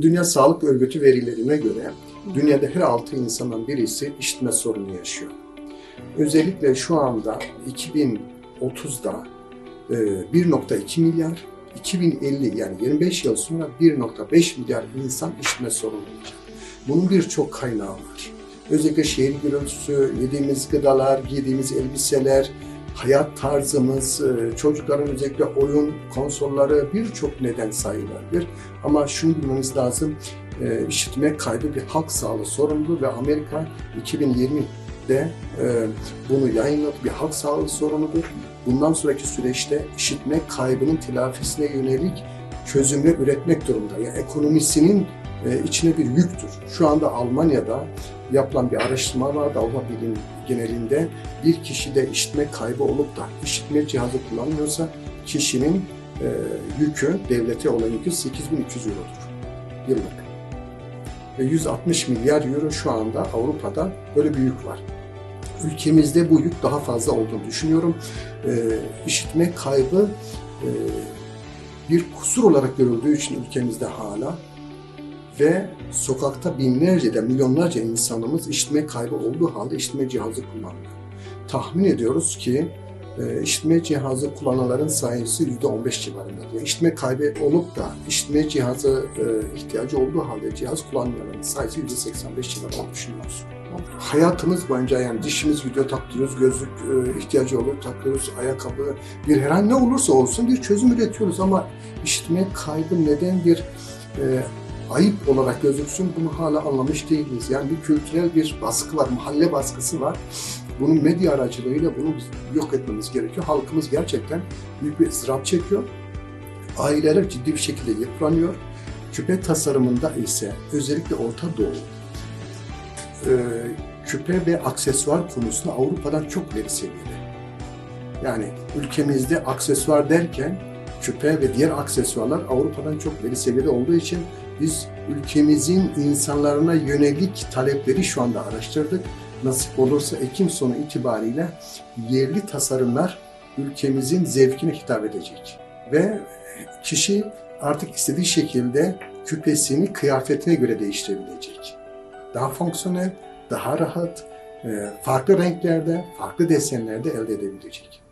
Dünya Sağlık Örgütü verilerine göre dünyada her 6 insandan birisi işitme sorunu yaşıyor. Özellikle şu anda 2030'da e, 1.2 milyar, 2050 yani 25 yıl sonra 1.5 milyar insan işitme sorunu olacak. Bunun birçok kaynağı var. Özellikle şehir gürültüsü, yediğimiz gıdalar, giydiğimiz elbiseler, hayat tarzımız, e, çocukların özellikle oyun konsolları birçok neden sayılabilir. Ama şunu bilmemiz lazım, e, işitme kaybı bir halk sağlığı sorunu ve Amerika 2020'de e, bunu yayınladı. Bir halk sağlığı sorunudur. Bundan sonraki süreçte işitme kaybının telafisine yönelik çözümler üretmek durumunda. Yani ekonomisinin içine bir yüktür. Şu anda Almanya'da yapılan bir araştırma vardı Avrupa Birliği genelinde bir kişide işitme kaybı olup da işitme cihazı kullanmıyorsa kişinin e, yükü, devlete olan yükü 8300 eurodur yıllık. Ve 160 milyar euro şu anda Avrupa'da böyle bir yük var. Ülkemizde bu yük daha fazla olduğunu düşünüyorum. E, işitme kaybı e, bir kusur olarak görüldüğü için ülkemizde hala ve sokakta binlerce de milyonlarca insanımız işitme kaybı olduğu halde işitme cihazı kullanıyor. Tahmin ediyoruz ki e, işitme cihazı kullananların sayısı %15 civarında. Yani işitme kaybı olup da işitme cihazı e, ihtiyacı olduğu halde cihaz kullanmayanların sayısı %85 civarında düşünüyoruz. Hayatımız boyunca yani dişimiz video taktırıyoruz, gözlük e, ihtiyacı olur takıyoruz, ayakkabı, bir herhangi ne olursa olsun bir çözüm üretiyoruz ama işitme kaybı neden bir e, ayıp olarak gözüksün bunu hala anlamış değiliz. Yani bir kültürel bir baskı var, mahalle baskısı var. Bunun medya aracılığıyla bunu yok etmemiz gerekiyor. Halkımız gerçekten büyük bir ızdırap çekiyor. Aileler ciddi bir şekilde yıpranıyor. Küpe tasarımında ise özellikle Orta Doğu e, küpe ve aksesuar konusunda Avrupa'dan çok veri seviyede. Yani ülkemizde aksesuar derken küpe ve diğer aksesuarlar Avrupa'dan çok veri seviyede olduğu için biz ülkemizin insanlarına yönelik talepleri şu anda araştırdık. Nasip olursa Ekim sonu itibariyle yerli tasarımlar ülkemizin zevkine hitap edecek. Ve kişi artık istediği şekilde küpesini kıyafetine göre değiştirebilecek. Daha fonksiyonel, daha rahat, e, farklı renklerde, farklı desenlerde elde edebilecek.